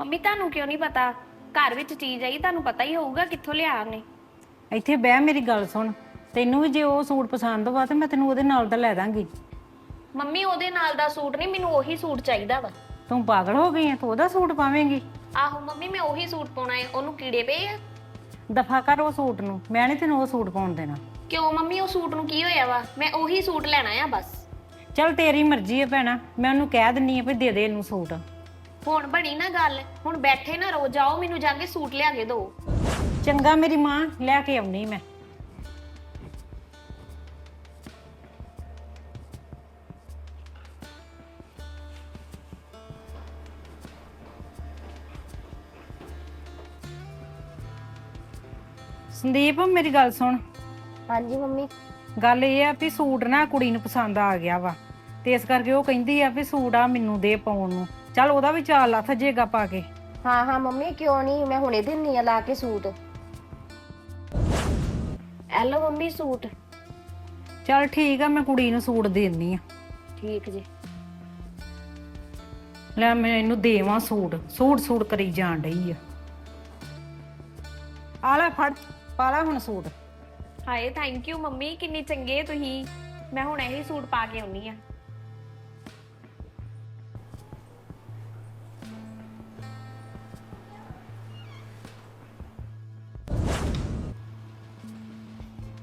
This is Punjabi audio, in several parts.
ਮੰਮੀ ਤੁਹਾਨੂੰ ਕਿਉਂ ਨਹੀਂ ਪਤਾ? ਘਰ ਵਿੱਚ ਚੀਜ਼ ਆਈ ਤੁਹਾਨੂੰ ਪਤਾ ਹੀ ਹੋਊਗਾ ਕਿੱਥੋਂ ਲਿਆ ਨੇ ਇੱਥੇ ਬਹਿ ਮੇਰੀ ਗੱਲ ਸੁਣ। ਤੈਨੂੰ ਵੀ ਜੇ ਉਹ ਸੂਟ ਪਸੰਦ ਵਾ ਤੇ ਮੈਂ ਤੈਨੂੰ ਉਹਦੇ ਨਾਲ ਦਾ ਲੈ ਦਾਂਗੀ। ਮੰਮੀ ਉਹਦੇ ਨਾਲ ਦਾ ਸੂਟ ਨਹੀਂ ਮੈਨੂੰ ਉਹੀ ਸੂਟ ਚਾਹੀਦਾ ਵਾ। ਤੂੰ ਪਾਗਲ ਹੋ ਗਈ ਐ ਤੂੰ ਉਹਦਾ ਸੂਟ ਪਾਵੇਂਗੀ। ਆਹੋ ਮੰਮੀ ਮੈਂ ਉਹੀ ਸੂਟ ਪਾਉਣਾ ਹੈ ਉਹਨੂੰ ਕੀੜੇ ਪਏ ਆ। ਦਫਾ ਕਰ ਉਹ ਸੂਟ ਨੂੰ ਮੈਂ ਨਹੀਂ ਤੈਨੂੰ ਉਹ ਸੂਟ ਪਾਉਣ ਦੇਣਾ। ਕਿਉਂ ਮੰਮੀ ਉਹ ਸੂਟ ਨੂੰ ਕੀ ਹੋਇਆ ਵਾ? ਮੈਂ ਉਹੀ ਸੂਟ ਲੈਣਾ ਆ ਬਸ। ਚੱਲ ਤੇਰੀ ਮਰਜ਼ੀ ਐ ਭੈਣਾ ਮੈਂ ਉਹਨੂੰ ਕਹਿ ਦਿੰਨੀ ਆ ਵੀ ਦੇ ਦੇ ਇਹਨੂੰ ਸੂਟ। ਹੁਣ ਬਣੀ ਨਾ ਗੱਲ ਹੁਣ ਬੈਠੇ ਨਾ ਰੋ ਜਾਓ ਮੈਨੂੰ ਜਾ ਕੇ ਸੂਟ ਲਿਆ ਕੇ ਦਿਓ ਚੰਗਾ ਮੇਰੀ ਮਾਂ ਲੈ ਕੇ ਆਉਣੀ ਮੈਂ। ਸੰਦੀਪ ਮੇਰੀ ਗੱਲ ਸੁਣ। ਹਾਂਜੀ ਮੰਮੀ। ਗੱਲ ਇਹ ਆ ਵੀ ਸੂਟ ਨਾ ਕੁੜੀ ਨੂੰ ਪਸੰਦ ਆ ਗਿਆ ਵਾ ਤੇ ਇਸ ਕਰਕੇ ਉਹ ਕਹਿੰਦੀ ਆ ਵੀ ਸੂਟ ਆ ਮੈਨੂੰ ਦੇ ਪਾਉਣ ਨੂੰ। ਚੱਲ ਉਹਦਾ ਵੀ ਚਾਲ ਲੱਥ ਜੇਗਾ ਪਾ ਕੇ। ਹਾਂ ਹਾਂ ਮੰਮੀ ਕਿਉਂ ਨਹੀਂ ਮੈਂ ਹੁਣੇ ਦਿੰਨੀ ਆ ਲਾ ਕੇ ਸੂਟ। Hello mummy suit. ਚੱਲ ਠੀਕ ਆ ਮੈਂ ਕੁੜੀ ਨੂੰ ਸੂਟ ਦੇ ਦਿੰਨੀ ਆ। ਠੀਕ ਜੀ। ਲੈ ਮੈਂ ਇਹਨੂੰ ਦੇਵਾਂ ਸੂਟ। ਸੂਟ ਸੂਟ ਕਰੀ ਜਾਣ ਡਈ ਆ। ਆ ਲੈ ਫੜ ਪਾ ਲੈ ਹੁਣ ਸੂਟ। ਹਾਏ ਥੈਂਕ ਯੂ ਮੰਮੀ ਕਿੰਨੀ ਚੰਗੇ ਤੁਸੀਂ। ਮੈਂ ਹੁਣ ਇਹੀ ਸੂਟ ਪਾ ਕੇ ਆਉਣੀ ਆ।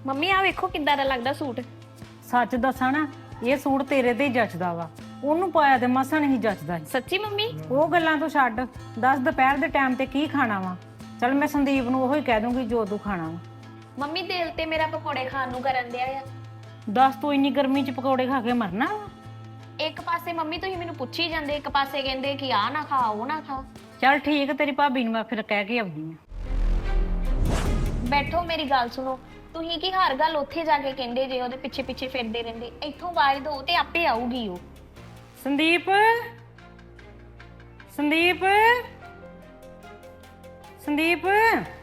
ਮੰਮੀ ਆ ਵੇਖੋ ਕਿੱਦਾਂ ਦਾ ਲੱਗਦਾ ਸੂਟ। ਸੱਚ ਦੱਸਾਂ ਨਾ ਇਹ ਸੂਟ ਤੇਰੇ ਤੇ ਹੀ ਜੱਚਦਾ ਵਾ। ਉਹਨੂੰ ਪਾਇਆ ਤੇ ਮਸਾਂ ਨਹੀਂ ਜੱਚਦਾ ਸੱਚੀ ਮੰਮੀ? ਉਹ ਗੱਲਾਂ ਤੋਂ ਛੱਡ 10 ਦੁਪਹਿਰ ਦੇ ਟਾਈਮ ਤੇ ਕੀ ਖਾਣਾ ਵਾ। ਚੱਲ ਮੈਂ ਸੰਦੀਪ ਨੂੰ ਉਹੋ ਹੀ ਕਹਿ ਦੂੰਗੀ ਜੋ ਤੂੰ ਖਾਣਾ ਵਾ। ਮੰਮੀ ਦਿਲ ਤੇ ਮੇਰਾ ਪਕੌੜੇ ਖਾਣ ਨੂੰ ਕਰਨ ਦਿਆ ਆ। ਦੱਸ ਤੂੰ ਇੰਨੀ ਗਰਮੀ ਚ ਪਕੌੜੇ ਖਾ ਕੇ ਮਰਨਾ ਵਾ? ਇੱਕ ਪਾਸੇ ਮੰਮੀ ਤੁਸੀਂ ਮੈਨੂੰ ਪੁੱਛੀ ਜਾਂਦੇ ਇੱਕ ਪਾਸੇ ਕਹਿੰਦੇ ਕਿ ਆ ਨਾ ਖਾ ਉਹ ਨਾ ਖਾ। ਚੱਲ ਠੀਕ ਤੇਰੀ ਭਾਬੀ ਨੂੰ ਮੈਂ ਫਿਰ ਕਹਿ ਕੇ ਆਉਂਦੀ ਆ। ਬੈਠੋ ਮੇਰੀ ਗੱਲ ਸੁਣੋ। ਤੁਸੀਂ ਕੀ ਹਰ ਗੱਲ ਉੱਥੇ ਜਾ ਕੇ ਕਹਿੰਦੇ ਜੇ ਉਹਦੇ ਪਿੱਛੇ ਪਿੱਛੇ ਫਿਰਦੇ ਰਹਿੰਦੇ? ਇੱਥੋਂ ਆਵਾਜ਼ ਦਿਓ ਤੇ ਆਪੇ ਆਊਗੀ ਉਹ। ਸੰਦੀਪ? ਸੰਦੀਪ? ਸੰਦੀਪ?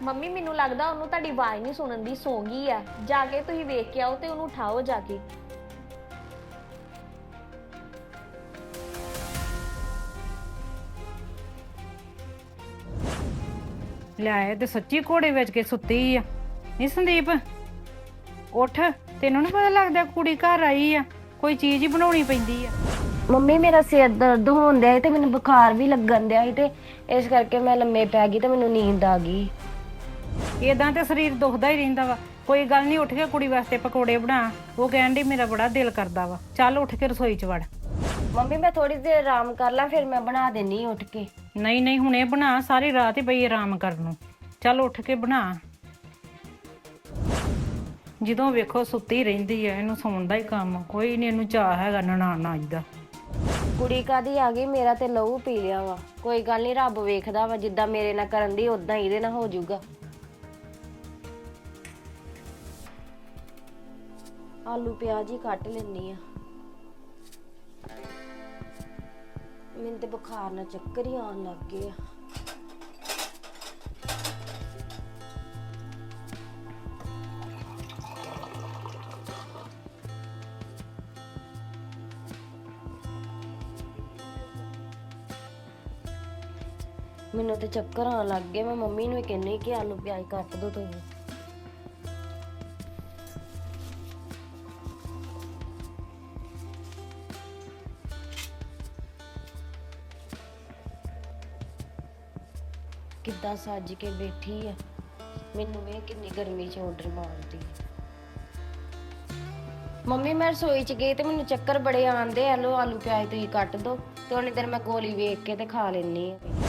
ਮੰਮੀ ਮੈਨੂੰ ਲੱਗਦਾ ਉਹਨੂੰ ਤੁਹਾਡੀ ਆਵਾਜ਼ ਨਹੀਂ ਸੁਣਨ ਦੀ ਸੌਂ ਗਈ ਆ। ਜਾ ਕੇ ਤੁਸੀਂ ਵੇਖ ਕੇ ਆਓ ਤੇ ਉਹਨੂੰ ਉਠਾਓ ਜਾ ਕੇ। ਲਿਆਏ ਤੇ ਸੱਚੀ ਘੋੜੇ ਵਿੱਚ ਕੇ ਸੁੱਤੀ ਆ। ਨਹੀਂ ਸੰਦੀਪ? ਉੱਠ ਤੈਨੂੰ ਨੀ ਪਤਾ ਲੱਗਦਾ ਕੁੜੀ ਘਰ ਆਈ ਆ ਕੋਈ ਚੀਜ਼ ਹੀ ਬਣਾਉਣੀ ਪੈਂਦੀ ਆ। ਮੰਮੀ ਮੇਰਾ ਸਿਰ ਦਰਦ ਹੋਣ ਡਿਆ ਸੀ ਤੇ ਮੈਨੂੰ ਬੁਖਾਰ ਵੀ ਲੱਗਣ ਡਿਆ ਸੀ ਤੇ ਇਸ ਕਰਕੇ ਮੈਂ ਲੰਮੇ ਪੈ ਗਈ ਤੇ ਮੈਨੂੰ ਨੀਂਦ ਆ ਗਈ। ਇਦਾਂ ਤੇ ਸਰੀਰ ਦੁਖਦਾ ਹੀ ਰਹਿੰਦਾ ਵਾ। ਕੋਈ ਗੱਲ ਨਹੀਂ ਉੱਠ ਕੇ ਕੁੜੀ ਵਾਸਤੇ ਪਕੌੜੇ ਬਣਾ। ਉਹ ਕਹਿਣ ਦੀ ਮੇਰਾ ਬੜਾ ਦਿਲ ਕਰਦਾ ਵਾ। ਚੱਲ ਉੱਠ ਕੇ ਰਸੋਈ 'ਚ ਵੜ। ਮੰਮੀ ਮੈਂ ਥੋੜੀ ਦੇਰ ਆਰਾਮ ਕਰ ਲਾਂ ਫਿਰ ਮੈਂ ਬਣਾ ਦੇਣੀ ਉੱਠ ਕੇ। ਨਹੀਂ ਨਹੀਂ ਹੁਣੇ ਬਣਾ। ਸਾਰੀ ਰਾਤ ਹੀ ਪਈ ਆਰਾਮ ਕਰਨ ਨੂੰ। ਚੱਲ ਉੱਠ ਕੇ ਬਣਾ। ਜਦੋਂ ਵੇਖੋ ਸੁੱਤੀ ਰਹਿੰਦੀ ਐ ਇਹਨੂੰ ਸੌਣ ਦਾ ਹੀ ਕੰਮ ਕੋਈ ਨਹੀਂ ਇਹਨੂੰ ਚਾਹ ਹੈਗਾ ਨਨਾਣ ਅੱਜ ਦਾ। ਕੁੜੀ ਕਾਦੀ ਆ ਗਈ? ਮੇਰਾ ਤੇ ਲਹੂ ਪੀ ਲਿਆ ਵਾ। ਕੋਈ ਗੱਲ ਨਹੀਂ ਰੱਬ ਵੇਖਦਾ ਵਾ, ਜਿੱਦਾਂ ਮੇਰੇ ਨਾਲ ਕਰਨ ਦੀ ਉਦਾਂ ਇਹਦੇ ਨਾਲ ਹੋ ਜਾਊਗਾ। ਆਲੂ ਪਿਆਜ਼ ਹੀ ਕੱਟ ਲੈਣੀ ਆ। ਮੈਨੂੰ ਤੇ ਬੁਖਾਰ ਨਾਲ ਚੱਕਰ ਹੀ ਆਉਣ ਲੱਗ ਗਏ ਆ। ਮੈਨੂੰ ਤੇ ਚੱਕਰ ਆਉਣ ਲੱਗ ਗਏ। ਮੈਂ ਮੰਮੀ ਨੂੰ ਹੀ ਕਹਿੰਨੀ ਕਿ ਆਲੂ ਪਿਆਜ਼ ਕੱਟ ਦੋ ਤੁਸੀਂ। ਕਿੱਦਾਂ ਸੱਜ ਕੇ ਬੈਠੀ ਆ। ਮੈਨੂੰ ਵੇ ਕਿੰਨੀ ਗਰਮੀ ਚ ਆਰਡਰ ਮਾਰਦੀ ਮੰਮੀ, ਮੈਂ ਰਸੋਈ ਚ ਗਈ ਤੇ ਮੈਨੂੰ ਚੱਕਰ ਬੜੇ ਆਉਂਦੇ ਆ। ਲੋ ਆਲੂ ਪਿਆਜ਼ ਤੁਸੀਂ ਕੱਟ ਦੋ ਤੇ ਉਹਨੇ ਦਿਨ ਮੈਂ ਗੋਲੀ ਵੇਖ ਕੇ ਤੇ ਖਾ ਲੈਣੀ ਆ।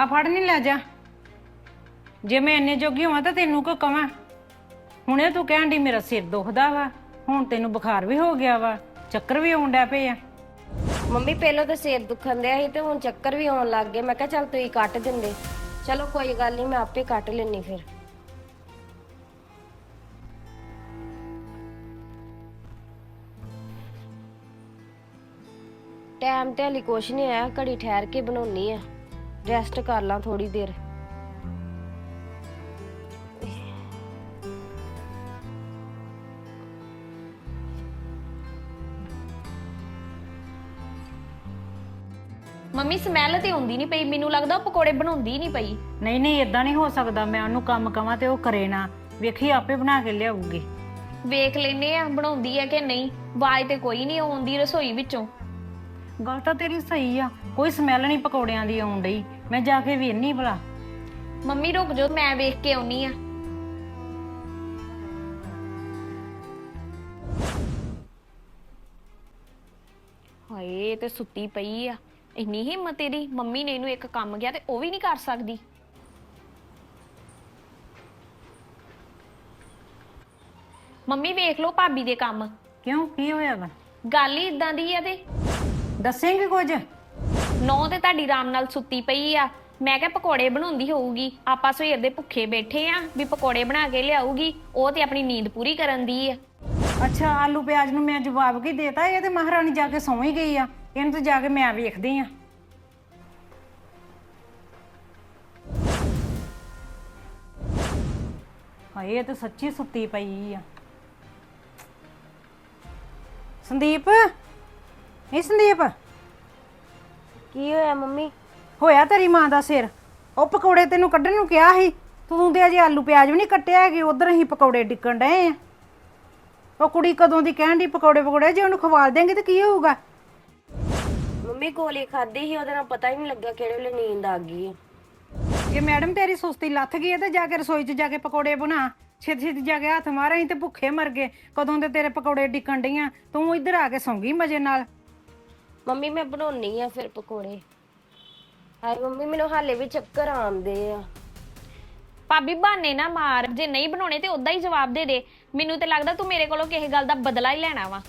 ਆ ਫੜ ਨਹੀਂ ਲੈ ਜਾ। ਜੇ ਮੈਂ ਇੰਨੇ ਜੋਗੀ ਹੋਵਾਂ ਤਾਂ ਤੈਨੂੰ ਕੋ ਕਵਾਂ? ਹੁਣੇ ਤੂੰ ਕਹਿਣ ਦੀ ਮੇਰਾ ਸਿਰ ਦੁਖਦਾ ਵਾ, ਹੁਣ ਤੈਨੂੰ ਬੁਖਾਰ ਵੀ ਹੋ ਗਿਆ ਵਾ, ਚੱਕਰ ਵੀ ਆਉਣ ਡੈ ਪਏ ਆ। ਮੰਮੀ, ਪਹਿਲਾਂ ਤਾਂ ਸਿਰ ਦੁਖਣ ਡਿਆ ਸੀ ਤੇ ਹੁਣ ਚੱਕਰ ਵੀ ਆਉਣ ਲੱਗ ਗਏ। ਮੈਂ ਕਿਹਾ ਚੱਲ ਤੁਸੀਂ ਕੱਟ ਦਿੰਦੇ। ਚਲੋ ਕੋਈ ਗੱਲ ਨਹੀਂ ਮੈਂ ਆਪੇ ਕੱਟ ਲੈਣੀ ਫਿਰ। ਟਾਈਮ ਤੇ ਹਲੀ ਕੁਛ ਨਹੀਂ ਆਇਆ, ਘੜੀ ਠਹਿਰ ਕੇ ਬਣਾਉਣੀ ਆ। ਰੈਸਟ ਕਰ ਲਾਂ ਥੋੜੀ ਦੇਰ। ਮੰਮੀ ਸਮੈਲ ਤੇ ਆਉਂਦੀ ਨਹੀਂ ਪਈ। ਮੈਨੂੰ ਲੱਗਦਾ ਉਹ ਪਕੌੜੇ ਬਣਾਉਂਦੀ ਨਹੀਂ ਪਈ। ਨਹੀਂ ਨਹੀਂ ਇਦਾਂ ਨਹੀਂ ਹੋ ਸਕਦਾ। ਮੈਂ ਉਹਨੂੰ ਕੰਮ ਕਵਾਂ ਤੇ ਉਹ ਕਰੇ ਨਾ। ਵੇਖੀ ਆਪੇ ਬਣਾ ਕੇ ਲਿਆਊਗੀ। ਵੇਖ ਲੈਨੇ ਆ ਬਣਾਉਂਦੀ ਆ ਕਿ ਨਹੀਂ। ਆਵਾਜ਼ ਤੇ ਕੋਈ ਨਹੀਂ ਆਉਂਦੀ ਰਸੋਈ ਵਿੱਚੋਂ। ਗੱਲ ਤਾਂ ਤੇਰੀ ਸਹੀ ਆ ਕੋਈ ਸਮੈਲ ਨਹੀਂ ਪਕੌੜਿਆਂ ਦੀ ਆਉਣ ਡਈ। ਮੈਂ ਜਾ ਕੇ ਵੇਖਨੀ ਭਲਾ। ਮੰਮੀ ਰੁਕ ਜਾਓ ਮੈਂ ਵੇਖ ਕੇ ਆਉਣੀ ਆ। ਹਾਏ ਇਹ ਤੇ ਸੁੱਤੀ ਪਈ ਆ। ਇੰਨੀ ਹਿੰਮਤ ਇਹਦੀ ਮੰਮੀ ਨੇ ਇਹਨੂੰ ਇੱਕ ਕੰਮ ਗਿਆ ਤੇ ਉਹ ਵੀ ਨਹੀਂ ਕਰ ਸਕਦੀ। ਮੰਮੀ ਵੇਖ ਲਓ ਭਾਬੀ ਦੇ ਕੰਮ। ਕਿਉਂ ਕੀ ਹੋਇਆ ਵਾ? ਗੱਲ ਹੀ ਇਦਾਂ ਦੀ ਆ ਤੇ। ਦੱਸੇਂਗੇ ਕੁਝ? ਨੌ ਤੇ ਤੁਹਾਡੀ ਆਰਾਮ ਨਾਲ ਸੁੱਤੀ ਪਈ ਆ। ਮੈਂ ਕਿਹਾ ਪਕੌੜੇ ਬਣਾਉਂਦੀ ਹੋਊਗੀ। ਆਪਾਂ ਸਵੇਰ ਦੇ ਭੁੱਖੇ ਬੈਠੇ ਆ ਵੀ ਪਕੌੜੇ ਬਣਾ ਕੇ ਲਿਆਊਗੀ। ਉਹ ਤੇ ਆਪਣੀ ਨੀਂਦ ਪੂਰੀ ਕਰਨ ਦੀ ਆ। ਅੱਛਾ ਆਲੂ ਪਿਆਜ਼ ਨੂੰ ਮੈਂ ਜਵਾਬ ਕੀ ਦੇਤਾ? ਇਹ ਤੇ ਮਹਾਰਾਣੀ ਜਾ ਕੇ ਸੌਂ ਹੀ ਗਈ ਆ। ਇਹਨੂੰ ਤੇ ਜਾ ਕੇ ਮੈਂ ਵੇਖਦੀ ਆ। ਹਾਏ ਇਹ ਤੇ ਸੱਚੀ ਸੁੱਤੀ ਪਈ ਆ। ਸੰਦੀਪ? ਇਹ ਸੰਦੀਪ? ਕੀ ਹੋਇਆ ਮੰਮੀ? ਹੋਇਆ ਤੇਰੀ ਮਾਂ ਦਾ ਸਿਰ। ਉਹ ਪਕੌੜੇ ਤੈਨੂੰ ਕੱਢਣ ਨੂੰ ਕਿਹਾ ਸੀ। ਤੂੰ ਤੇ ਅਜੇ ਆਲੂ ਪਿਆਜ਼ ਵੀ ਨਹੀਂ ਕੱਟਿਆ ਹੈਗੇ ਉਧਰ ਅਸੀਂ ਪਕੌੜੇ ਡਿੱਕਣ ਡਏ ਆ। ਉਹ ਕੁੜੀ ਕਦੋਂ ਦੀ ਕਹਿਣ ਦੀ ਪਕੌੜੇ ਪਕੌੜੇ ਜੇ ਉਹਨੂੰ ਖਵਾਲ ਦੇਂਗੇ ਤੇ ਕੀ ਹੋਊਗਾ? ਮੰਮੀ ਗੋਲੀ ਖਾਧੀ ਸੀ ਉਹਦੇ ਨਾਲ ਪਤਾ ਹੀ ਨਹੀਂ ਲੱਗਾ ਕਿਹੜੇ ਵੇਲੇ ਨੀਂਦ ਆ ਗਈ ਹੈ ਜੇ ਮੈਡਮ ਤੇਰੀ ਸੁਸਤੀ ਲੱਥ ਗਈ ਹੈ ਤੇ ਜਾ ਕੇ ਰਸੋਈ 'ਚ ਜਾ ਕੇ ਪਕੌੜੇ ਬਣਾ। ਛੇਤੀ ਛੇਤੀ ਜਾ ਕੇ ਹੱਥ ਮਾਰਾਂ ਤੇ ਭੁੱਖੇ ਮਰ ਗਏ। ਕਦੋਂ ਦੇ ਤੇਰੇ ਪਕੌੜੇ ਡਿੱਕਣ ਡਈਆਂ ਤੂੰ ਇੱਧਰ ਆ ਕੇ ਸੌਂ ਗਈ ਮਜੇ ਨਾਲ। ਮੰਮੀ ਮੈਂ ਬਣਾਉਣੀ ਆ ਫਿਰ ਪਕੌੜੇ। ਹਾਏ ਮੰਮੀ ਮੈਨੂੰ ਹਾਲੇ ਵੀ ਚੱਕਰ ਆਉਂਦੇ ਆ। ਭਾਬੀ ਬਹਾਨੇ ਨਾ ਮਾਰ। ਜੇ ਨਹੀਂ ਬਣਾਉਣੇ ਤੇ ਉਦਾਂ ਹੀ ਜਵਾਬ ਦੇ ਦੇ। ਮੈਨੂੰ ਤੇ ਲੱਗਦਾ ਤੂੰ ਮੇਰੇ ਕੋਲੋਂ ਕਿਸੇ ਗੱਲ ਦਾ ਬਦਲਾ ਹੀ ਲੈਣਾ ਵਾ।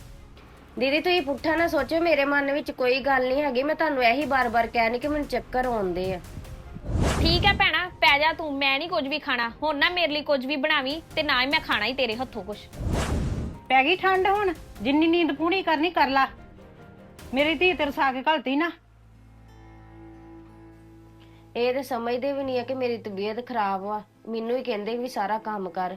ਦੀਦੀ ਤੁਸੀਂ ਪੁੱਠਾ ਨਾ ਸੋਚੋ ਮੇਰੇ ਮਨ ਵਿੱਚ ਕੋਈ ਗੱਲ ਨਹੀਂ ਹੈਗੀ। ਮੈਂ ਤੁਹਾਨੂੰ ਇਹੀ ਬਾਰ-ਬਾਰ ਕਹਿਣੀ ਕਿ ਮੈਨੂੰ ਚੱਕਰ ਆਉਂਦੇ ਆ। ਠੀਕ ਹੈ ਭੈਣਾ ਪੈ ਜਾ ਤੂੰ। ਮੈਂ ਨਹੀਂ ਕੁਝ ਵੀ ਖਾਣਾ। ਹੁਣ ਨਾ ਮੇਰੇ ਲਈ ਕੁਝ ਵੀ ਬਣਾਵੀਂ ਤੇ ਨਾ ਹੀ ਮੈਂ ਖਾਣਾ ਹੀ ਤੇਰੇ ਹੱਥੋਂ ਕੁਝ ਪੈ ਗਈ ਠੰਡ ਹੁਣ। ਜਿੰਨੀ ਨੀਂਦ ਪੂਰੀ ਕਰਨੀ ਕਰ ਲਾ। ਮੇਰੀ ਧੀ ਤੇ ਰਸਾ ਕੇ ਘਲਤੀ ਨਾ। ਇਹ ਤੇ ਸਮਝਦੇ ਵੀ ਨਹੀਂ ਆ ਕਿ ਮੇਰੀ ਤਬੀਅਤ ਖਰਾਬ ਆ। ਮੈਨੂੰ ਹੀ ਕਹਿੰਦੇ ਵੀ ਸਾਰਾ ਕੰਮ ਕਰ।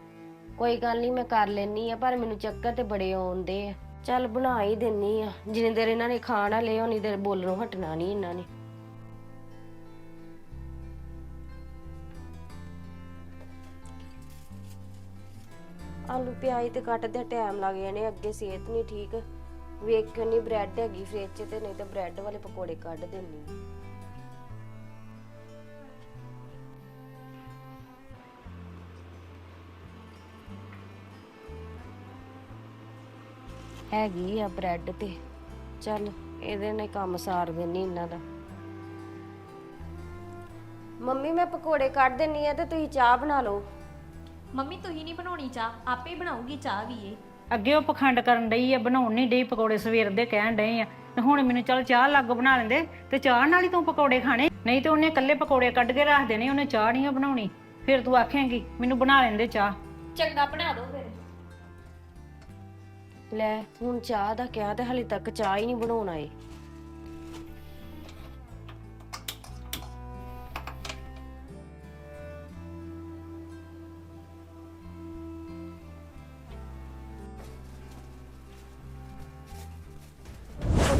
ਕੋਈ ਗੱਲ ਨਹੀਂ, ਮੈਂ ਕਰ ਲੈਣੀ ਆ, ਪਰ ਮੈਨੂੰ ਚੱਕਰ ਤੇ ਬੜੇ ਆਉਂਦੇ ਆ। ਚੱਲ ਬਣਾ ਹੀ ਦਿੰਨੀ ਆ। ਜਿੰਨੇ ਦੇਰ ਇਹਨਾਂ ਨੇ ਖਾਣਾ ਲਿਆ ਉਨੀ ਦੇਰ ਬੋਲਣੋਂ ਹਟਣਾ ਨਹੀਂ ਇਹਨਾਂ ਨੇ। ਆਲੂ ਪਿਆਜ਼ ਤੇ ਕੱਟਦੇ ਟਾਈਮ ਲੱਗ ਜਾਣੇ ਅੱਗੇ ਸਿਹਤ ਨਹੀਂ ਠੀਕ। ਵੇਖਣੀ ਬ੍ਰੈਡ ਹੈਗੀ ਫ੍ਰਿਜ 'ਚ ਤੇ ਨਹੀਂ ਤਾਂ ਬ੍ਰੈਡ ਵਾਲੇ ਪਕੌੜੇ ਕੱਢ ਦਿੰਨੀ ਹੈਗੀ ਆ ਬ੍ਰੈਡ ਤੇ। ਚੱਲ, ਇਹਦੇ ਨੇ ਕੰਮ ਸਾਰ ਦੇਣੀ ਇਹਨਾਂ ਦਾ। ਮੰਮੀ, ਮੈਂ ਪਕੌੜੇ ਕੱਢ ਦਿੰਨੀ ਆ ਤੇ ਤੁਸੀਂ ਚਾਹ ਬਣਾ ਲਓ। ਮੰਮੀ, ਤੁਸੀਂ ਨਹੀਂ ਬਣਾਉਣੀ ਚਾਹ, ਆਪੇ ਬਣਾਉਗੀ ਚਾਹ ਵੀ ਇਹ। ਅੱਗੇ ਉਹ ਪਖੰਡ ਕਰਨ ਡਈ ਆ ਬਣਾਉਣ ਨਹੀਂ ਡਈ ਪਕੌੜੇ ਸਵੇਰ ਦੇ ਕਹਿਣ ਡਏ ਆ। ਤੇ ਹੁਣ ਮੈਨੂੰ ਚੱਲ ਚਾਹ ਲੱਗ ਬਣਾ ਲੈਂਦੇ ਤੇ ਚਾਹ ਨਾਲ ਹੀ ਤੂੰ ਪਕੌੜੇ ਖਾਣੇ। ਨਹੀਂ ਤੇ ਉਹਨੇ ਇਕੱਲੇ ਪਕੌੜੇ ਕੱਢ ਕੇ ਰੱਖ ਦੇਣੇ ਉਹਨੇ ਚਾਹ ਨਹੀਂ ਬਣਾਉਣੀ। ਫਿਰ ਤੂੰ ਆਖੇਂਗੀ ਮੈਨੂੰ ਬਣਾ ਲੈਂਦੇ ਚਾਹ। ਚੰਗਾ ਬਣਾ ਦਿਓ ਫਿਰ। ਲੈ ਹੁਣ ਚਾਹ ਦਾ ਕਿਹਾ ਤੇ ਹਲੇ ਤੱਕ ਚਾਹ ਹੀ ਨਹੀਂ ਬਣਾਉਣਾ ਏ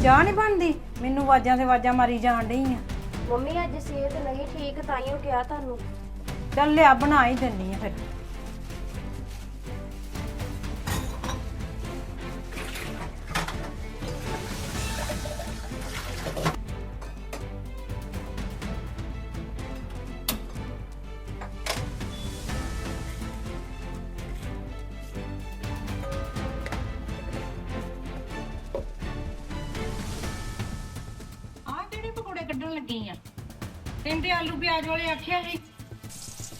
ਚਾਹ ਨਹੀਂ ਬਣਦੀ? ਮੈਨੂੰ ਆਵਾਜ਼ਾਂ ਤੇ ਆਵਾਜ਼ਾਂ ਮਾਰੀ ਜਾਣ ਡਈ ਆ। ਮੰਮੀ ਅੱਜ ਸਿਹਤ ਨਹੀਂ ਠੀਕ ਤਾਈਓ ਕਿਹਾ ਤੁਹਾਨੂੰ। ਚੱਲ ਲਿਆ ਬਣਾ ਹੀ ਦਿੰਨੀ ਆ ਫਿਰ। ਲੱਗੀ ਆ। ਤੇ ਆਲੂ ਪਿਆਜ਼ ਵਾਲੇ ਆਖਿਆ ਸੀ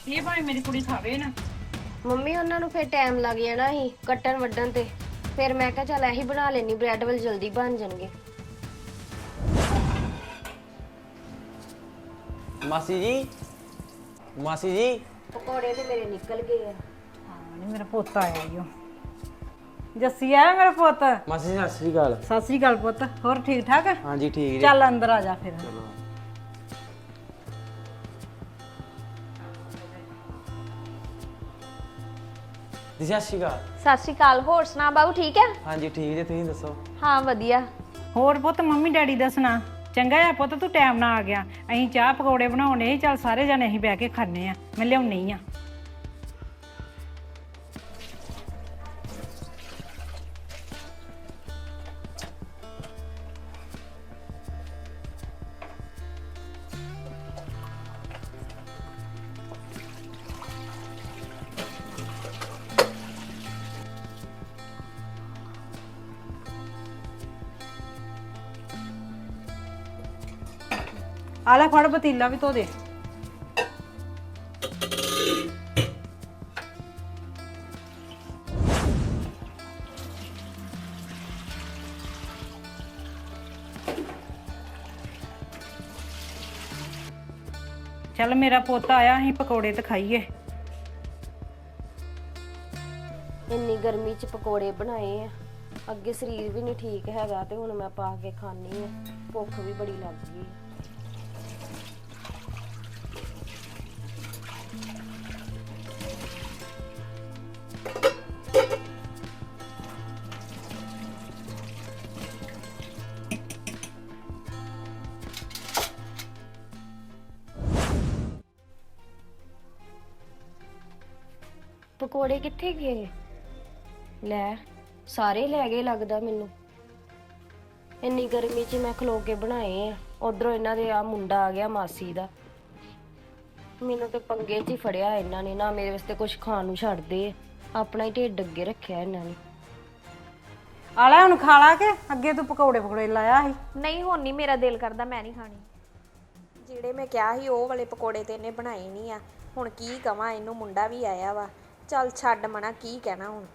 ਇਹ ਭਾਵੇਂ ਮੇਰੀ ਕੁੜੀ ਖਾਵੇ ਨਾ। ਮੰਮੀ ਉਹਨਾਂ ਨੂੰ ਫਿਰ ਟਾਈਮ ਲੱਗ ਜਾਣਾ ਸੀ ਕੱਟਣ ਵੱਢਣ ਤੇ। ਫਿਰ ਮੈਂ ਕਿਹਾ ਚੱਲ ਇਹੀ ਬਣਾ ਲੈਣੀ ਬ੍ਰੈਡ ਵਾਲ ਜਲਦੀ ਬਣ ਜਾਣਗੇ। ਮਾਸੀ ਜੀ ਮਾਸੀ ਜੀ। ਪਕੌੜੇ ਤੇ ਮੇਰੇ ਨਿਕਲ ਗਏ ਆ। ਹਾਂ ਨੀ ਮੇਰਾ ਪੁੱਤ ਆਇਆ ਈਓ ਜੱਸੀ ਆਇਆ ਮੇਰਾ ਪੁੱਤ? ਮਾਸੀ ਜੀ ਸਤਿ ਸ੍ਰੀ ਅਕਾਲ। ਸਤਿ ਸ੍ਰੀ ਅਕਾਲ ਪੁੱਤ ਹੋਰ ਠੀਕ ਠਾਕ ਹਾਂਜੀ ਠੀਕ ਜੀ। ਚੱਲ ਅੰਦਰ ਆ ਜਾ ਫਿਰ। ਜੀ ਸਤਿ ਸ੍ਰੀ ਅਕਾਲ ਸਤਿ ਸ਼੍ਰੀ ਅਕਾਲ ਹੋਰ ਸੁਣਾ ਬਾਬੂ ਠੀਕ ਹੈ? ਹਾਂਜੀ ਠੀਕ ਜੀ ਤੁਸੀਂ ਦੱਸੋ? ਹਾਂ ਵਧੀਆ। ਹੋਰ ਪੁੱਤ ਮੰਮੀ ਡੈਡੀ ਦਾ ਸੁਣਾ। ਚੰਗਾ ਆ ਪੁੱਤ ਤੂੰ ਟਾਈਮ ਨਾਲ ਆ ਗਿਆ। ਅਸੀਂ ਚਾਹ ਪਕੌੜੇ ਬਣਾਉਣੇ ਚੱਲ ਸਾਰੇ ਜਣੇ ਅਸੀਂ ਬਹਿ ਕੇ ਖਾਣੇ ਆ ਮੈਂ ਲਿਆਉਣੀ ਆ। ਆ ਲੈ ਫੜ ਪਤੀਲਾ ਵੀ ਧੋ ਦੇ। ਚੱਲ ਮੇਰਾ ਪੁੱਤ ਆਇਆ, ਅਸੀਂ ਪਕੌੜੇ ਤੇ ਖਾਈਏ। ਇੰਨੀ ਗਰਮੀ 'ਚ ਪਕੌੜੇ ਬਣਾਏ ਆ। ਅੱਗੇ ਸਰੀਰ ਵੀ ਨਹੀਂ ਠੀਕ ਹੈਗਾ ਤੇ ਹੁਣ ਮੈਂ ਪਾ ਕੇ ਖਾਣੀ ਆ। ਭੁੱਖ ਵੀ ਬੜੀ ਲੱਗ ਗਈ ਪਕੌੜੇ ਕਿੱਥੇ ਗਏ? ਲੈ ਸਾਰੇ ਲੈ ਗਏ ਲੱਗਦਾ ਮੈਨੂੰ। ਇੰਨੀ ਗਰਮੀ 'ਚ ਮੈਂ ਖਲੋ ਕੇ ਬਣਾਏ ਆ। ਉਧਰੋਂ ਇਹਨਾਂ ਦੇ ਆ ਮੁੰਡਾ ਆ ਗਿਆ ਮਾਸੀ ਦਾ। ਮੈਨੂੰ ਤੇ ਪੰਗੇ 'ਚ ਹੀ ਫੜਿਆ ਇਹਨਾਂ ਨੇ। ਨਾ ਮੇਰੇ ਵਾਸਤੇ ਕੁਝ ਖਾਣ ਨੂੰ ਛੱਡਦੇ ਆ। ਆਪਣਾ ਹੀ ਢਿੱਡ ਅੱਗੇ ਰੱਖਿਆ ਇਹਨਾਂ ਨੇ। ਆ ਲੈ ਹੁਣ ਖਾ ਲਾ ਕੇ। ਅੱਗੇ ਤੂੰ ਪਕੌੜੇ ਪਕੌੜੇ ਲਾਇਆ ਸੀ। ਨਹੀਂ ਹੁਣ ਨਹੀਂ ਮੇਰਾ ਦਿਲ ਕਰਦਾ ਮੈਂ ਨਹੀਂ ਖਾਣੀ। ਜਿਹੜੇ ਮੈਂ ਕਿਹਾ ਸੀ ਉਹ ਵਾਲੇ ਪਕੌੜੇ ਤੇ ਇਹਨੇ ਬਣਾਏ ਨਹੀਂ ਆ। ਹੁਣ ਕੀ ਕਵਾਂ ਇਹਨੂੰ ਮੁੰਡਾ ਵੀ ਆਇਆ ਵਾ। ਚੱਲ ਛੱਡ ਮਣਾ ਕੀ ਕਹਿਣਾ ਹੁਣ?